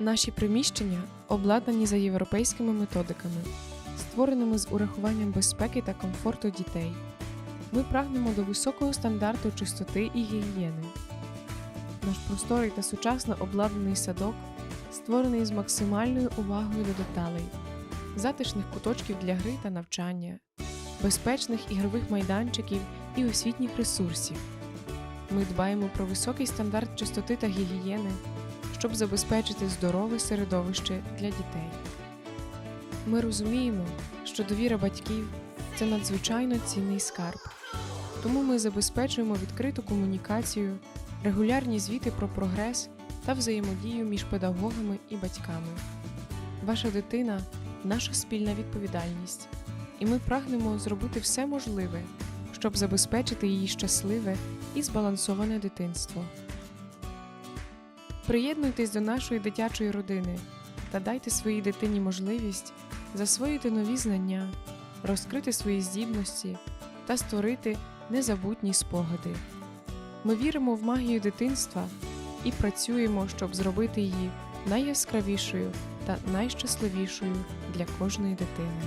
Наші приміщення обладнані за європейськими методиками, створеними з урахуванням безпеки та комфорту дітей. Ми прагнемо до високого стандарту чистоти і гігієни. Наш просторий та сучасно обладнаний садок створений з максимальною увагою до деталей, затишних куточків для гри та навчання, безпечних ігрових майданчиків і освітніх ресурсів. Ми дбаємо про високий стандарт чистоти та гігієни, щоб забезпечити здорове середовище для дітей. Ми розуміємо, що довіра батьків це надзвичайно цінний скарб. Тому ми забезпечуємо відкриту комунікацію, регулярні звіти про прогрес та взаємодію між педагогами і батьками. Ваша дитина наша спільна відповідальність, і ми прагнемо зробити все можливе, щоб забезпечити її щасливе і збалансоване дитинство. Приєднуйтесь до нашої дитячої родини та дайте своїй дитині можливість засвоїти нові знання, розкрити свої здібності та створити незабутні спогади. Ми віримо в магію дитинства і працюємо, щоб зробити її найяскравішою та найщасливішою для кожної дитини.